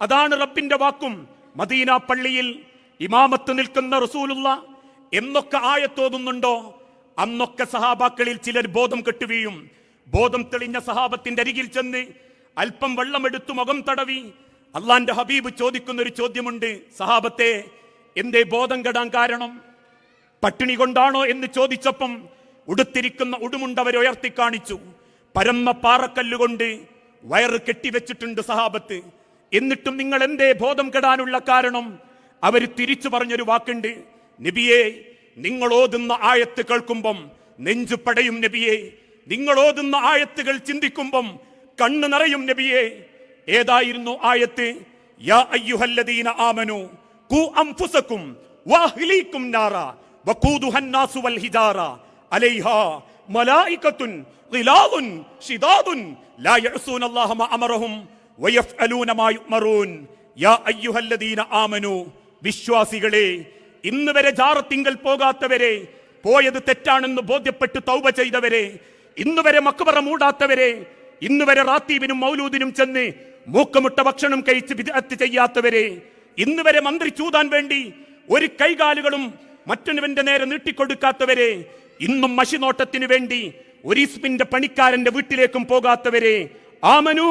അതാണ് റബ്ബിന്റെ വാക്കും. മദീന പള്ളിയിൽ ഇമാമത്ത് നിൽക്കുന്ന റസൂലുള്ള എന്നൊക്കെ ആയത്തോതുന്നുണ്ടോ അന്നൊക്കെ സഹാബാക്കളിൽ ചിലർ ബോധം കെട്ടുകയും ബോധം തെളിഞ്ഞ സഹാബത്തിന്റെ അരികിൽ ചെന്ന് അല്പം വെള്ളമെടുത്തു മുഖം തടവി അള്ളാന്റെ ഹബീബ് ചോദിക്കുന്ന ഒരു ചോദ്യമുണ്ട്. സഹാബത്തെ എന്തേ ബോധം കെടാൻ കാരണം? പട്ടിണി കൊണ്ടാണോ എന്ന് ചോദിച്ചപ്പം ഉടുത്തിരിക്കുന്ന ഉടുമുണ്ടവരെ ഉയർത്തി കാണിച്ചു. പരന്ന പാറക്കല്ലുകൊണ്ട് വയറ് കെട്ടിവെച്ചിട്ടുണ്ട് സഹാബത്ത്. എന്നിട്ടും നിങ്ങൾ എന്തേ ബോധം കെടാനുള്ള കാരണം? അവർ തിരിച്ചു പറഞ്ഞൊരു വാക്കുണ്ട്. നബിയെ നിങ്ങൾ ഓതുന്ന ആയത്ത് കേൾക്കുമ്പം നെഞ്ചു പടയും നബിയെ. നിങ്ങൾ ഓതുന്ന ആയത്തുകൾ ചിന്തിക്കുമ്പം കണ്ണു നിറയും നബിയെ. ഏതായിരുന്നു ആയത്ത്? യാ അയ്യുഹല്ലദീന ആമനു നാറ വൽ അലൈഹാ മലായികത്തുൻ ലാ യഅസൂന അല്ലാഹ മാ ആമനു. വിശ്വാസികളെ ഇന്ന് വരെ ജാറത്തിങ്കൽ പോകാത്തവരെ പോയത് തെറ്റാണെന്ന് ബോധ്യപ്പെട്ട് തൗബ ചെയ്തവരെ ഇന്ന് വരെ മക്കുപറ മൂടാത്തവരെ ഇന്ന് വരെ റാത്തീബിനും മൗലൂദിനും ചെന്ന് മൂക്കമുട്ട ഭക്ഷണം കഴിച്ച് വിദഗ്ധ ചെയ്യാത്തവരെ ഇന്ന് വരെ മന്ത്രി ചൂതാൻ വേണ്ടി ഒരു കൈകാലുകളും മറ്റൊരുവന്റെ നേരെ നീട്ടിക്കൊടുക്കാത്തവരെ ഇന്നും മഷിനോട്ടത്തിനു വേണ്ടി ഒരീസ്മിന്റെ പണിക്കാരന്റെ വീട്ടിലേക്കും പോകാത്തവരെ ആമനു.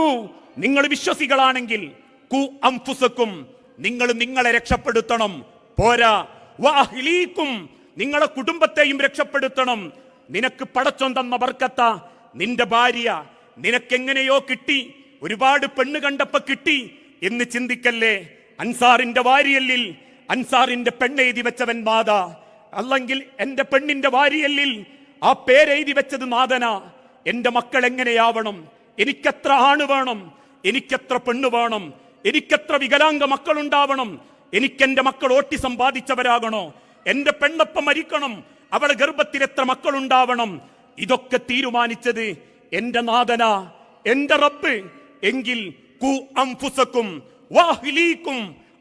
നിങ്ങൾ വിശ്വസികളാണെങ്കിൽ കു അംഫുസക്കും നിങ്ങൾ നിങ്ങളെ രക്ഷപ്പെടുത്തണം. പോരാ. വാഹ്ലീക്കും നിങ്ങളെ കുടുംബത്തെയും രക്ഷപ്പെടുത്തണം. നിനക്ക് പടച്ചം തന്ന ബർക്കത്ത. നിന്റെ ഭാര്യ നിനക്കെങ്ങനെയോ കിട്ടി. ഒരുപാട് പെണ്ണ് കണ്ടപ്പോ കിട്ടി എന്ന് ചിന്തിക്കല്ലേ? അൻസാറിന്റെ വാരിയല്ലിൽ അൻസാറിന്റെ പെണ്ണെഴുതി വെച്ചവൻ മാത. അല്ലെങ്കിൽ എന്റെ പെണ്ണിന്റെ വാരിയല്ലിൽ ആ പേരെഴുതി വെച്ചത് നാഥന എന്റെ മക്കൾ എങ്ങനെയാവണം? എനിക്കെത്ര ആണ് വേണം? എനിക്കെത്ര പെണ്ണ് വേണം? എനിക്കെത്ര വികലാംഗ മക്കളുണ്ടാവണം? എനിക്കെന്റെ മക്കൾ ഓട്ടി സമ്പാദിച്ചവരാകണോ? എന്റെ പെണ്ണപ്പം മരിക്കണം. അവളെ ഗർഭത്തിൽ എത്ര മക്കളുണ്ടാവണം? ഇതൊക്കെ തീരുമാനിച്ചത് എന്റെ നാഥന എന്റെ റബ്ബ്. എങ്കിൽ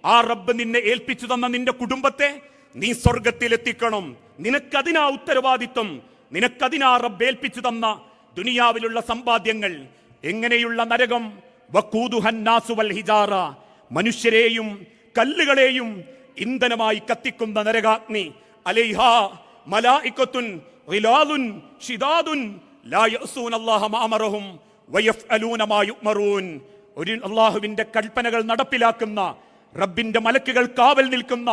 ആ റബ്ബ് നിന്നെ ഏൽപ്പിച്ചു തന്ന നിന്റെ കുടുംബത്തെ നീ സ്വർഗത്തിലെത്തിക്കണം നിനക്കതിനാ ഉത്തരവാദിത്വം. നിനക്കതിനാ റബ്ബ് ഏൽപ്പിച്ചു തന്ന ദുനിയാവിലുള്ള സമ്പാദ്യങ്ങൾ. എങ്ങനെയുള്ള നരകം? മനുഷ്യരെയും കല്ലുകളെയും ഇന്ധനമായി കത്തിക്കുന്ന നരകാഗ്നി. അലൈഹാ മലായിക്കത്തുൻ റിലാദുൻ ഷിദാദുൻ ലാ അല്ലാഹ മാമറഹും വയഫ്അലൂന മാ യുഅ്മറൂൻ. ഒരു അള്ളാഹുവിന്റെ കൽപ്പനകൾ നടപ്പിലാക്കുന്ന റബ്ബിന്റെ മലക്കുകൾ കാവൽ നിൽക്കുന്ന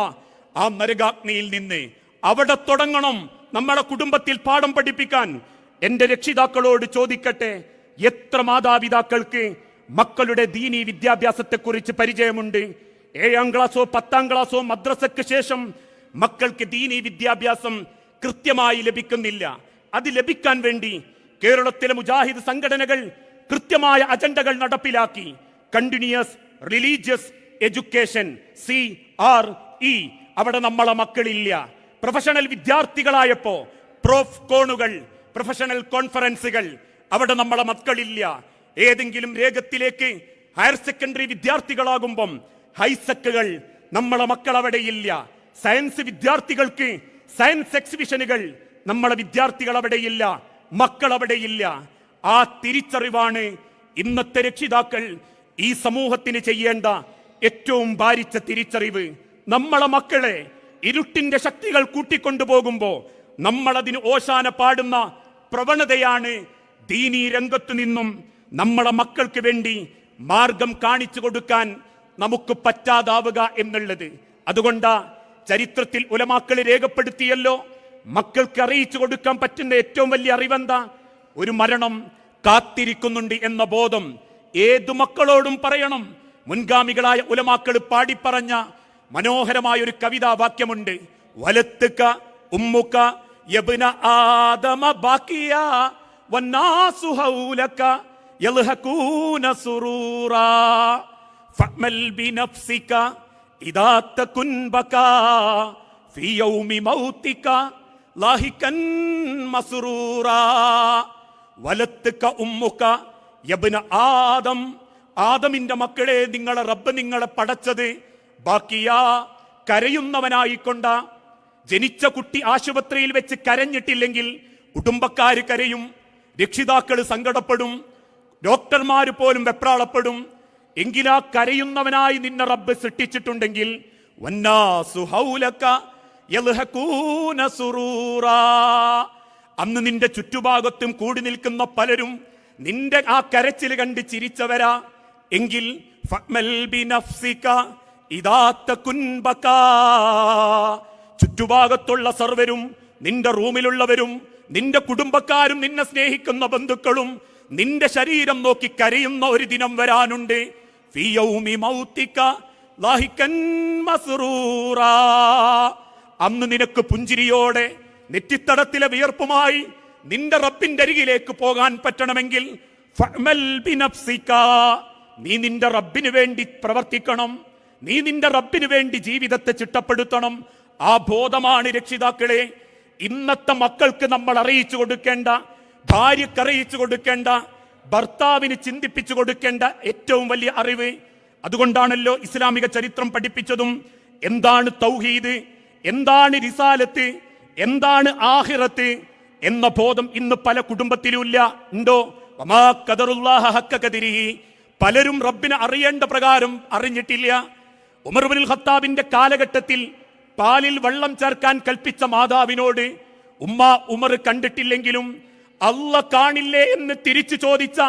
ആ നരകാഗ്നിയിൽ നിന്ന് അവിടെ തുടങ്ങണം നമ്മുടെ കുടുംബത്തിൽ പാഠം പഠിപ്പിക്കാൻ. എന്റെ രക്ഷിതാക്കളോട് ചോദിക്കട്ടെ എത്ര മാതാപിതാക്കൾക്ക് മക്കളുടെ ദീനീ വിദ്യാഭ്യാസത്തെക്കുറിച്ച് പരിചയമുണ്ട്. ഏഴാം ക്ലാസ്സോ പത്താം ക്ലാസ്സോ മദ്രസയ്ക്ക് ശേഷം മക്കൾക്ക് ദീനി വിദ്യാഭ്യാസം കൃത്യമായി ലഭിക്കുന്നില്ല. അത് ലഭിക്കാൻ വേണ്ടി കേരളത്തിലെ മുജാഹിദ് സംഘടനകൾ കൃത്യമായ അജണ്ടകൾ നടപ്പിലാക്കി. Continuous religious education C R E അവിടെ നമ്മളെ മക്കളില്ല. പ്രൊഫഷണൽ വിദ്യാർത്ഥികളായപ്പോ പ്രോഫ് കോണുകൾ പ്രൊഫഷണൽ കോൺഫറൻസുകൾ അവിടെ നമ്മളെ മക്കളില്ല. ഏതെങ്കിലും രേഖത്തിലേക്ക് ഹയർ സെക്കൻഡറി വിദ്യാർത്ഥികളാകുമ്പം ഹൈസക്കുകൾ നമ്മളെ മക്കൾ അവിടെ ഇല്ല. സയൻസ് വിദ്യാർത്ഥികൾക്ക് സയൻസ് എക്സിബിഷനുകൾ നമ്മളെ വിദ്യാർത്ഥികൾ അവിടെ ഇല്ല. മക്കൾ അവിടെ ഇല്ല. ആ തിരിച്ചറിവാണ് ഇന്നത്തെ രക്ഷിതാക്കൾ ഈ സമൂഹത്തിന് ചെയ്യേണ്ട ഏറ്റവും ഭാരിച്ച തിരിച്ചറിവ്. നമ്മളെ മക്കളെ ഇരുട്ടിന്റെ ശക്തികൾ കൂട്ടിക്കൊണ്ടുപോകുമ്പോ നമ്മളതിന് ഓശാന പാടുന്ന പ്രവണതയാണ് ദീനീ രംഗത്തു നിന്നും നമ്മളെ മക്കൾക്ക് വേണ്ടി മാർഗം കാണിച്ചു കൊടുക്കാൻ നമുക്ക് പറ്റാതാവുക എന്നുള്ളത്. അതുകൊണ്ടാ ചരിത്രത്തിൽ ഉലമാക്കൾ രേഖപ്പെടുത്തിയല്ലോ മക്കൾക്ക് അറിയിച്ചു കൊടുക്കാൻ പറ്റുന്ന ഏറ്റവും വലിയ അറിവെന്താ? ഒരു മരണം കാത്തിരിക്കുന്നുണ്ട് എന്ന ബോധം ഏതു മക്കളോടും പറയണം. മുൻഗാമികളായ ഉലമാക്കൾ പാടിപ്പറഞ്ഞ മനോഹരമായ ഒരു കവിതാ വാക്യമുണ്ട് വലത്തുക്ക ഉമ്മുക്ക യബ്ന ആദമ ബാക്കിയ വന്നാസു ഹൗലക سرورا فأمل بنفسك إذا تكن بكا في يوم موتك മൗതിക مسرورا ആദമിന്റെ മക്കളെ നിങ്ങളെ റബ്ബ് നിങ്ങളെ പടച്ചത് ബാക്കിയാ കരയുന്നവനായിക്കൊണ്ട ജനിച്ച കുട്ടി ആശുപത്രിയിൽ വെച്ച് കരഞ്ഞിട്ടില്ലെങ്കിൽ കുടുംബക്കാർ കരയും രക്ഷിതാക്കൾ സങ്കടപ്പെടും ഡോക്ടർമാർ പോലും വെപ്രാളപ്പെടും എങ്കിലാ കരയുന്നവനായി നിന്നെ റബ്ബ് സൃഷ്ടിച്ചിട്ടുണ്ടെങ്കിൽ. അന്ന് നിന്റെ ചുറ്റുഭാഗത്തും കൂടി നിൽക്കുന്ന പലരും നിന്റെ ആ കരച്ചിൽ കണ്ട് ചിരിച്ചവരാ എങ്കിൽ. ചുറ്റുഭാഗത്തുള്ള സർവരും നിന്റെ റൂമിലുള്ളവരും നിന്റെ കുടുംബക്കാരും നിന്നെ സ്നേഹിക്കുന്ന ബന്ധുക്കളും നിന്റെ ശരീരം നോക്കി കരയുന്ന ഒരു ദിനം വരാനുണ്ട്. അന്ന് നിനക്ക് പുഞ്ചിരിയോടെ നെറ്റിത്തടത്തിലെ വിയർപ്പുമായി നിന്റെ റബ്ബിന്റെ അരികിലേക്ക് പോകാൻ പറ്റണമെങ്കിൽ. നീ നിന്റെ റബ്ബിന് വേണ്ടി പ്രവർത്തിക്കണം. നീ നിന്റെ റബ്ബിന് വേണ്ടി ജീവിതത്തെ ചിട്ടപ്പെടുത്തണം. ആ ബോധമാണ് രക്ഷിതാക്കളെ. ഇന്നത്തെ മക്കൾക്ക് നമ്മൾ അറിയിച്ചു കൊടുക്കേണ്ട ഭാര്യക്ക് അറിയിച്ചു കൊടുക്കേണ്ട ഭർത്താവിന് ചിന്തിപ്പിച്ചു കൊടുക്കേണ്ട ഏറ്റവും വലിയ അറിവ് അതുകൊണ്ടാണല്ലോ ഇസ്ലാമിക ചരിത്രം പഠിപ്പിച്ചതും. എന്താണ് തൗഹീദ്? എന്താണ് റിസാലത്ത്? എന്താണ് ആഹിറത്ത്? എന്ന ബോധം ഇന്ന് പല കുടുംബത്തിലും ഇല്ല ഉണ്ടോ പലരും റബ്ബിനെ അറിയേണ്ട പ്രകാരം അറിഞ്ഞിട്ടില്ല. ഉമർബുൽ ഖത്താബിന്റെ കാലഘട്ടത്തിൽ പാലിൽ വെള്ളം ചേർക്കാൻ കൽപ്പിച്ച മാതാവിനോട് ഉമ്മ ഉമർ കണ്ടിട്ടില്ലെങ്കിലും അല്ല കാണില്ലേ എന്ന് തിരിച്ചു ചോദിച്ച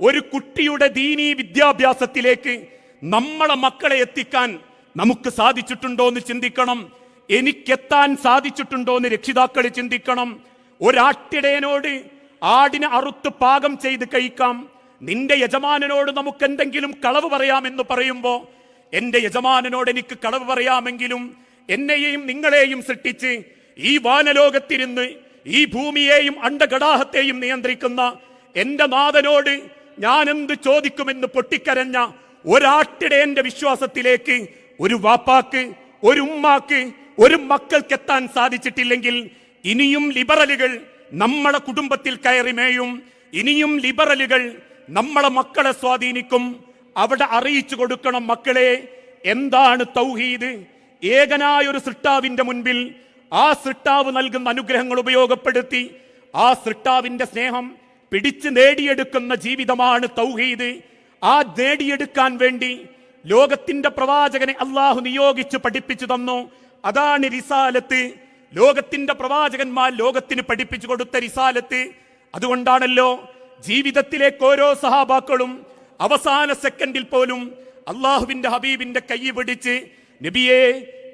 ഒരു കുട്ടിയുടെ ദീനി വിദ്യാഭ്യാസത്തിലേക്ക് നമ്മളെ മക്കളെ എത്തിക്കാൻ നമുക്ക് സാധിച്ചിട്ടുണ്ടോ എന്ന് ചിന്തിക്കണം. എനിക്കെത്താൻ സാധിച്ചിട്ടുണ്ടോ എന്ന് രക്ഷിതാക്കൾ ചിന്തിക്കണം. ഒരാട്ടിടയനോട് ആടിനെ അറുത്ത് പാകം ചെയ്ത് കഴിക്കാം. നിന്റെ യജമാനനോട് നമുക്ക് എന്തെങ്കിലും കളവ് പറയാമെന്ന് പറയുമ്പോൾ എന്റെ യജമാനനോട് എനിക്ക് കളവ് പറയാമെങ്കിലും എന്നെയും നിങ്ങളെയും സൃഷ്ടിച്ച് ഈ വാനലോകത്തിരുന്ന് ഈ ഭൂമിയെയും അണ്ടഘടാഹത്തെയും നിയന്ത്രിക്കുന്ന എന്റെ നാഥനോട് ഞാൻ എന്ത് ചോദിക്കുമെന്ന് പൊട്ടിക്കരഞ്ഞ ഒരാട്ടിടെ എന്റെ വിശ്വാസത്തിലേക്ക് ഒരു വാപ്പാക്ക് ഒരു ഉമ്മാക്ക് ഒരു മക്കൾക്ക് എത്താൻ സാധിച്ചിട്ടില്ലെങ്കിൽ ഇനിയും ലിബറലുകൾ നമ്മളെ കുടുംബത്തിൽ കയറിമേയും ഇനിയും ലിബറലുകൾ നമ്മളെ മക്കളെ സ്വാധീനിക്കും. അവിടെ അറിയിച്ചു കൊടുക്കണം മക്കളെ. എന്താണ് തൗഹീദ്? ഏകനായ ഒരു സൃഷ്ടാവിന്റെ മുൻപിൽ ആ സൃഷ്ടാവ് നൽകുന്ന അനുഗ്രഹങ്ങൾ ഉപയോഗപ്പെടുത്തി ആ സൃഷ്ടാവിന്റെ സ്നേഹം പിടിച്ചു നേടിയെടുക്കുന്ന ജീവിതമാണ് തൗഹീദ്. ആ നേടിയെടുക്കാൻ വേണ്ടി ലോകത്തിന്റെ പ്രവാചകനെ അള്ളാഹു നിയോഗിച്ച് പഠിപ്പിച്ചു തന്നു. അതാണ് റിസാലത്ത്. ലോകത്തിന്റെ പ്രവാചകന്മാർ ലോകത്തിന് പഠിപ്പിച്ചു കൊടുത്ത റിസാലത്ത്. അതുകൊണ്ടാണല്ലോ ജീവിതത്തിലേക്ക് ഓരോ സഹാബാക്കളും അവസാന സെക്കൻഡിൽ പോലും അള്ളാഹുവിന്റെ ഹബീബിന്റെ കൈ പിടിച്ച് നബിയെ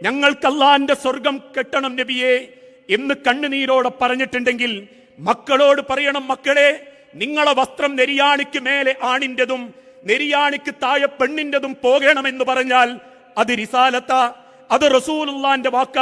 ഞങ്ങൾക്ക് അള്ളാന്റെ സ്വർഗം കെട്ടണം നബിയെ എന്ന് കണ്ണുനീരോടെ പറഞ്ഞിട്ടുണ്ടെങ്കിൽ മക്കളോട് പറയണം മക്കളെ നിങ്ങളെ വസ്ത്രം നെരിയാണിക്ക് മേലെ ആണിന്റെതും നെരിയാണിക്ക് താഴെ പെണ്ണിന്റെതും പോകണമെന്ന് പറഞ്ഞാൽ അത് റിസാലത്ത അത് റസൂലുള്ളാന്റെ വാക്ക.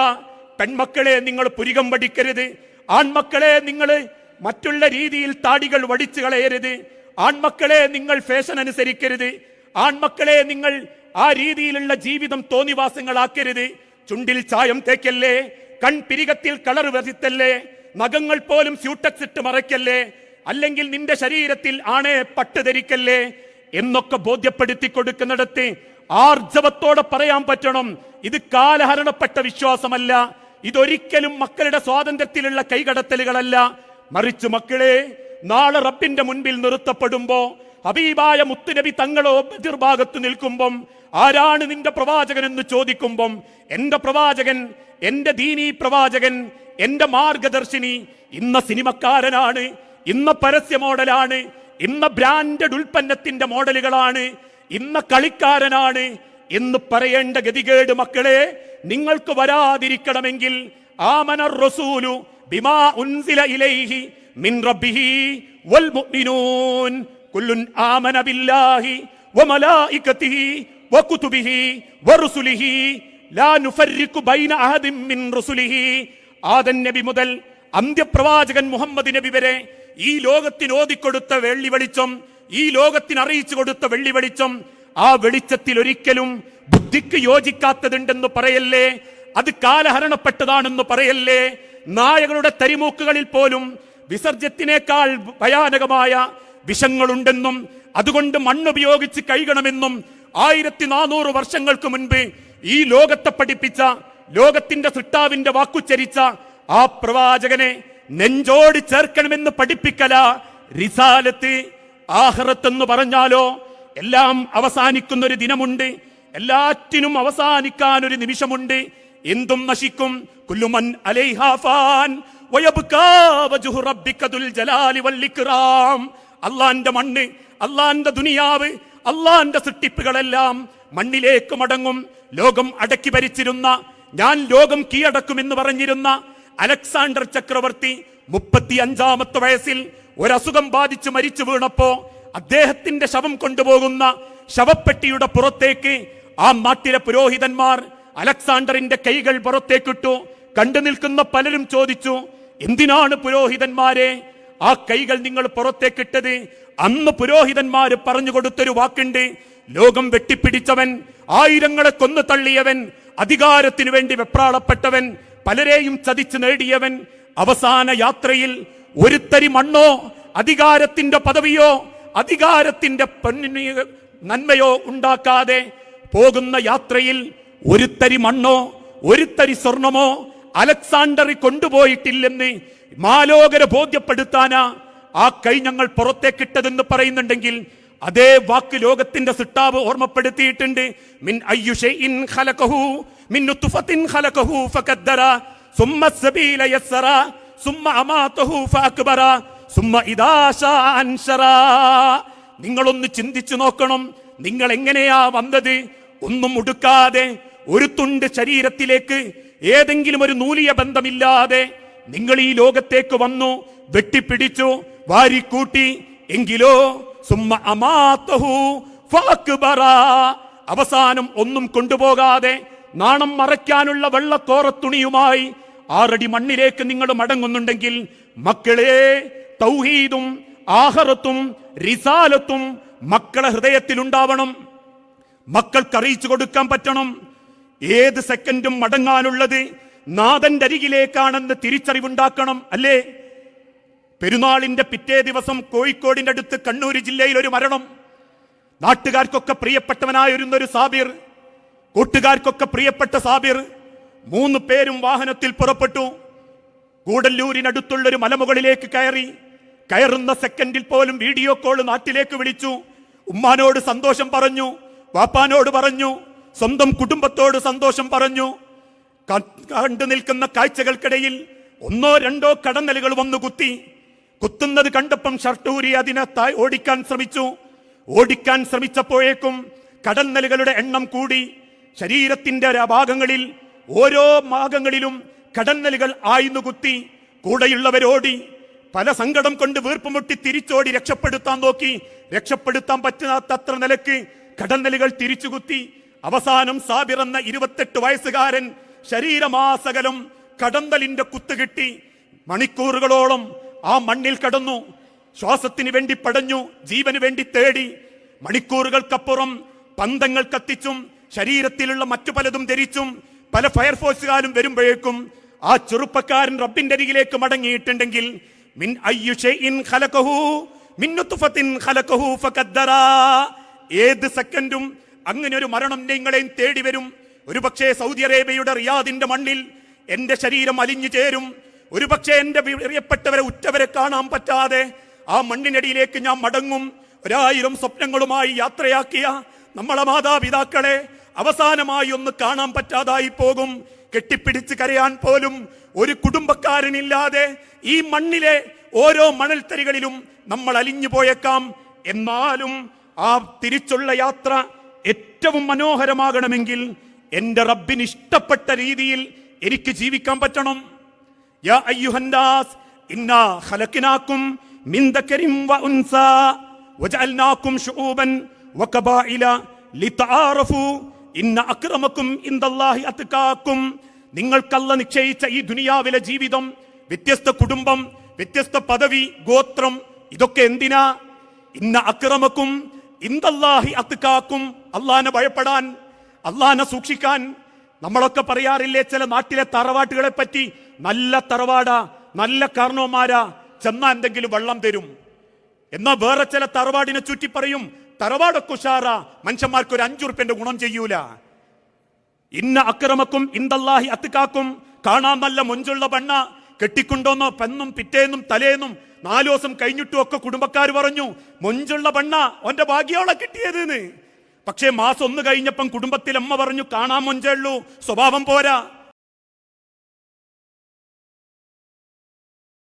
പെൺമക്കളെ നിങ്ങൾ പുരികം വടിക്കരുത്. ആൺമക്കളെ നിങ്ങൾ മറ്റുള്ള രീതിയിൽ താടികൾ വടിച്ചു കളയരുത്. ആൺമക്കളെ നിങ്ങൾ ഫാഷൻ അനുസരിക്കരുത്. ആൺമക്കളെ നിങ്ങൾ ആ രീതിയിലുള്ള ജീവിതം തോന്നിവാസങ്ങളാക്കരുത്. ചുണ്ടിൽ ചായം തേക്കല്ലേ? കൺപിരികത്തിൽ കളർ വരുത്തല്ലേ നഖങ്ങൾ പോലും സ്യൂട്ടക്സ് ഇട്ട് മറയ്ക്കല്ലേ? അല്ലെങ്കിൽ നിന്റെ ശരീരത്തിൽ ആണേ പട്ട് ധരിക്കല്ലേ? എന്നൊക്കെ ബോധ്യപ്പെടുത്തി കൊടുക്കുന്നിടത്ത് ആർജവത്തോടെ പറയാൻ പറ്റണം. ഇത് കാലഹരണപ്പെട്ട വിശ്വാസമല്ല. ഇതൊരിക്കലും മക്കളുടെ സ്വാതന്ത്ര്യത്തിലുള്ള കൈകടത്തലുകളല്ല. മറിച്ച് മക്കളെ നാളെ റബ്ബിന്റെ മുൻപിൽ നിർത്തപ്പെടുമ്പോ ഹബീബായ മുത്തുനബി തങ്ങളോ എതിർഭാഗത്ത് നിൽക്കുമ്പം ആരാണ് നിന്റെ പ്രവാചകൻ എന്ന് ചോദിക്കുമ്പം എന്റെ പ്രവാചകൻ എന്റെ ദീനീ പ്രവാചകൻ എന്റെ മാർഗദർശിനി ഇന്ന സിനിമക്കാരനാണ് ഇന്ന പരസ്യ മോഡലാണ് ഇന്ന ബ്രാൻഡഡ് ഉൽപ്പന്നത്തിന്റെ മോഡലുകളാണ് ഇന്ന കളിക്കാരനാണ് എന്ന് പറയേണ്ട ഗതികേട് മക്കളെ നിങ്ങൾക്ക് വരാതിരിക്കണമെങ്കിൽ ആമനർ റസൂലു ബിമാ ഉൻസില ഇലൈഹി മിൻ റബ്ബിഹി വൽ മുഅ്മിനൂൻ. കുല്ലുൻ ആമന ബില്ലാഹി വമലായികതിഹി വകുതുബിഹി വറുസുലിഹി ലാ നുഫർരിഖു ബൈന അഹദിൻ മിൻ റുസുലിഹി. ആദൻ നബി മുതൽ അന്ത്യപ്രവാചകൻ മുഹമ്മദ് നബി വരെ ഈ ലോകത്തിന് ഓതിക്കൊടുത്ത വെള്ളി വെളിച്ചം ഈ ലോകത്തിന് അറിയിച്ചു കൊടുത്ത വെള്ളി വെളിച്ചം ആ വെളിച്ചത്തിൽ ഒരിക്കലും ബുദ്ധിക്ക് യോജിക്കാത്തതുണ്ടെന്ന് പറയല്ലേ? അത് കാലഹരണപ്പെട്ടതാണെന്ന് പറയല്ലേ? നായകളുടെ തരിമൂക്കുകളിൽ പോലും വിസർജ്യത്തിനേക്കാൾ ഭയാനകമായ വിഷങ്ങളുണ്ടെന്നും അതുകൊണ്ട് മണ്ണുപയോഗിച്ച് കഴുകണമെന്നും ആയിരത്തി നാനൂറ് വർഷങ്ങൾക്ക് മുൻപ് ഈ ലോകത്തെ പഠിപ്പിച്ച ലോകത്തിന്റെ സൃഷ്ടാവിന്റെ വാക്കുച്ചരിച്ച ആ പ്രവാചകനെ നെഞ്ചോട് ചേർക്കണമെന്ന് പഠിപ്പിക്കല റിസാലത്ത് ആഹ്റത്ത് എന്ന് പറഞ്ഞാലോ എല്ലാം അവസാനിക്കുന്ന ഒരു ദിനമുണ്ട്. എല്ലാറ്റിനും അവസാനിക്കാൻ ഒരു നിമിഷമുണ്ട്. എന്തും നശിക്കും. കുല്ലുമൻ അലൈഹാഫാൻ അള്ളാന്റെ മണ്ണ് അള്ളാന്റെ ദുനിയാവ് അള്ളാന്റെ സൃഷ്ടിപ്പുകളെല്ലാം മണ്ണിലേക്ക് മടങ്ങും. ലോകം അടക്കി ഭരിച്ചിരുന്ന ഞാൻ ലോകം കീഴടക്കുമെന്ന് പറഞ്ഞിരുന്ന അലക്സാണ്ടർ ചക്രവർത്തി മുപ്പത്തി അഞ്ചാമത്തെ വയസ്സിൽ ഒരസുഖം ബാധിച്ച് മരിച്ചു വീണപ്പോ അദ്ദേഹത്തിന്റെ ശവം കൊണ്ടുപോകുന്ന ശവപ്പെട്ടിയുടെ പുറത്തേക്ക് ആ നാട്ടിലെ പുരോഹിതന്മാർ അലക്സാണ്ടറിന്റെ കൈകൾ പുറത്തേക്കിട്ടു. കണ്ടു നിൽക്കുന്ന പലരും ചോദിച്ചു എന്തിനാണ് പുരോഹിതന്മാരെ ആ കൈകൾ നിങ്ങൾ പുറത്തേക്കിട്ടത്. അന്ന് പുരോഹിതന്മാര് പറഞ്ഞു കൊടുത്തൊരു വാക്കുണ്ട്. ലോകം വെട്ടിപ്പിടിച്ചവൻ ആയിരങ്ങളെ കൊന്നു തള്ളിയവൻ അധികാരത്തിനു വേണ്ടി വെപ്രാളപ്പെട്ടവൻ പലരെയും ചതിച്ചു നേടിയവൻ. അവസാന യാത്രയിൽ ഒരുത്തരി മണ്ണോ അധികാരത്തിന്റെ പദവിയോ അധികാരത്തിന്റെ നന്മയോ ഉണ്ടാക്കാതെ പോകുന്ന യാത്രയിൽ ഒരുത്തരി മണ്ണോ ഒരുത്തരി സ്വർണമോ അലക്സാണ്ടറി കൊണ്ടുപോയിട്ടില്ലെന്ന് മാലോകര ബോധ്യപ്പെടുത്താനാ ആ കൈ ഞങ്ങൾ പുറത്തേക്കിട്ടതെന്ന് പറയുന്നുണ്ടെങ്കിൽ അതേ വാക്ക് ലോകത്തിന്റെ സിട്ടാവ് ഓർമ്മപ്പെടുത്തിയിട്ടുണ്ട്. മിൻ അയ്യുഷൈഇൻ ഖലഖഹു മിൻ നുത്ഫത്തിൻ ഖലഖഹു ഫഖദ്ദറ സുമ്മ സബീല യസ്സറ സുമ്മ അമാതഹു ഫഅക്ബറ സുമ്മ ഇദാ ശാ അൻശറ നിങ്ങളൊന്ന് ചിന്തിച്ചു നോക്കണം നിങ്ങൾ എങ്ങനെയാ വന്നത്? ഒന്നും ഉടുക്കാതെ ഒരു തുണ്ട് ശരീരത്തിലേക്ക് ഏതെങ്കിലും ഒരു നൂലിയ ബന്ധമില്ലാതെ നിങ്ങൾ ഈ ലോകത്തേക്ക് വന്നു വെട്ടിപ്പിടിച്ചു വാരിക്കൂട്ടി എങ്കിലോ സുമ്മ അമാത്തഹു. അവസാനം ഒന്നും കൊണ്ടുപോകാതെ നാണം മറയ്ക്കാനുള്ള വെള്ളത്തോറ തുണിയുമായി ആറടി മണ്ണിലേക്ക് നിങ്ങൾ മടങ്ങുന്നുണ്ടെങ്കിൽ മക്കളെ തൗഹീദും ആഹറത്തും റിസാലത്തും മക്കളെ ഹൃദയത്തിലുണ്ടാവണം മക്കൾക്ക് അറിയിച്ചു കൊടുക്കാൻ പറ്റണം ഏത് സെക്കൻഡും മടങ്ങാനുള്ളത് നാഥന്റെ അരികിലേക്കാണെന്ന് തിരിച്ചറിവുണ്ടാക്കണം അല്ലേ? പെരുന്നാളിന്റെ പിറ്റേ ദിവസം കോഴിക്കോടിന്റെ അടുത്ത് കണ്ണൂർ ജില്ലയിൽ ഒരു മരണം. നാട്ടുകാർക്കൊക്കെ പ്രിയപ്പെട്ടവനായിരുന്നൊരു സാബിർ. കൂട്ടുകാർക്കൊക്കെ പ്രിയപ്പെട്ട സാബിർ. മൂന്ന് പേരും വാഹനത്തിൽ പുറപ്പെട്ടു. കൂടല്ലൂരിനടുത്തുള്ളൊരു മലമുകളിലേക്ക് കയറി. കയറുന്ന സെക്കൻഡിൽ പോലും വീഡിയോ കോൾ നാട്ടിലേക്ക് വിളിച്ചു. ഉമ്മാനോട് സന്തോഷം പറഞ്ഞു വാപ്പാനോട് പറഞ്ഞു സ്വന്തം കുടുംബത്തോട് സന്തോഷം പറഞ്ഞു. കണ്ടു നിൽക്കുന്ന കാഴ്ചകൾക്കിടയിൽ ഒന്നോ രണ്ടോ കടന്നലുകൾ വന്നു കുത്തി. കുത്തുന്നത് കണ്ടപ്പം ഷർട്ടൂരി അതിനെ ഓടിക്കാൻ ശ്രമിച്ചു. ഓടിക്കാൻ ശ്രമിച്ചപ്പോഴേക്കും കടന്നലുകളുടെ എണ്ണം കൂടി. ശരീരത്തിന്റെ ഭാഗങ്ങളിൽ ഓരോ ഭാഗങ്ങളിലും കടന്നലുകൾ ആയിന്നു കുത്തി. കൂടെയുള്ളവരോടി. പല സങ്കടം കൊണ്ട് വീർപ്പുമുട്ടി തിരിച്ചോടി രക്ഷപ്പെടുത്താൻ നോക്കി. രക്ഷപ്പെടുത്താൻ പറ്റാത്തത്ര നിലയ്ക്ക് കടന്നലുകൾ തിരിച്ചുകുത്തി അവസാനം സാബിർ എന്ന ഇരുപത്തെട്ട് വയസ്സുകാരൻ ശരീരമാസകലം കടന്തലിന്റെ കുത്തുകിട്ടി മണിക്കൂറുകളോളം ആ മണ്ണിൽ കടന്നു. ശ്വാസത്തിന് വേണ്ടി പടഞ്ഞു ജീവന് വേണ്ടി തേടി. മണിക്കൂറുകൾക്കപ്പുറം പന്തങ്ങൾ കത്തിച്ചും ശരീരത്തിലുള്ള മറ്റു പലതും ധരിച്ചും പല ഫയർഫോഴ്സുകാരും വരുമ്പോഴേക്കും ആ ചെറുപ്പക്കാരൻ റബ്ബിന്റെ അരികിലേക്ക് മടങ്ങിയിട്ടുണ്ടെങ്കിൽ മിൻ ഏത് സെക്കൻഡും അങ്ങനെ ഒരു മരണം നിങ്ങളെയും തേടി വരും ഒരു പക്ഷേ സൗദി അറേബ്യയുടെ റിയാദിന്റെ മണ്ണിൽ എന്റെ ശരീരം അലിഞ്ഞു ചേരും. ഒരു പക്ഷേ എന്റെ പ്രിയപ്പെട്ടവരെ ഉറ്റവരെ കാണാൻ പറ്റാതെ ആ മണ്ണിനടിയിലേക്ക് ഞാൻ മടങ്ങും. ഒരായിരം സ്വപ്നങ്ങളുമായി യാത്രയാക്കിയ നമ്മളെ മാതാപിതാക്കളെ അവസാനമായി ഒന്ന് കാണാൻ പറ്റാതായി പോകും. കെട്ടിപ്പിടിച്ച് കരയാൻ പോലും ഒരു കുടുംബക്കാരനില്ലാതെ ഈ മണ്ണിലെ ഓരോ മണൽത്തരികളിലും നമ്മൾ അലിഞ്ഞു പോയേക്കാം. എന്നാലും ആ തിരിച്ചുള്ള യാത്ര ഏറ്റവും മനോഹരമാകണമെങ്കിൽ എന്റെ റബ്ബിന് ഇഷ്ടപ്പെട്ട രീതിയിൽ എനിക്ക് ജീവിക്കാൻ പറ്റണം. യാ അയ്യുഹന്നാസ് ഇന്നാ ഖലഖനാകും മിൻ ദക്കരിം വ ഉൻസാ വജഅൽനാകും ശുഊബൻ വകബായില ലിതആറഫു ഇന്ന അക്രമക്കും ഇന്ദല്ലാഹി അത്കാക്കും. നിങ്ങൾക്കല്ല നിശ്ചയിച്ച ഈ ദുനിയാവിലെ ജീവിതം വ്യത്യസ്ത കുടുംബം വ്യത്യസ്ത പദവി ഗോത്രം ഇതൊക്കെ എന്തിനാ? ഇന്ന അക്രമക്കും ഇന്ദല്ലാഹി അത്കാക്കും. അള്ളാനെ ഭയപ്പെടാൻ അള്ളാനെ സൂക്ഷിക്കാൻ നമ്മളൊക്കെ പറയാറില്ലേ ചില നാട്ടിലെ തറവാട്ടുകളെ പറ്റി നല്ല തറവാടാ നല്ല കാരണവന്മാരാ ചെന്നാ എന്തെങ്കിലും വെള്ളം തരും. എന്നാ വേറെ ചില തറവാടിനെ ചുറ്റി പറയും തറവാടൊക്കെ ഉഷാറ മനുഷ്യന്മാർക്ക് ഒരു അഞ്ചുറുപ്യന്റെ ഗുണം ചെയ്യൂല. ഇന്ന അക്രമക്കും ഇന്ദല്ലാഹി അത്തുക്കാക്കും കാണാൻ നല്ല മുഞ്ചുള്ള പെണ്ണ കെട്ടിക്കൊണ്ടോന്നോ പെന്നും പിറ്റേന്നും തലേന്നും നാലു ദിവസം കഴിഞ്ഞിട്ടും ഒക്കെ കുടുംബക്കാർ പറഞ്ഞു മൊഞ്ചുള്ള പെണ്ണ ഓന്റെ ഭാഗ്യോളെ കിട്ടിയതെന്ന്. പക്ഷേ മാസം ഒന്ന് കഴിഞ്ഞപ്പം കുടുംബത്തിൽ അമ്മ പറഞ്ഞു കാണാൻ മുഞ്ചുള്ളൂ സ്വഭാവം പോരാ.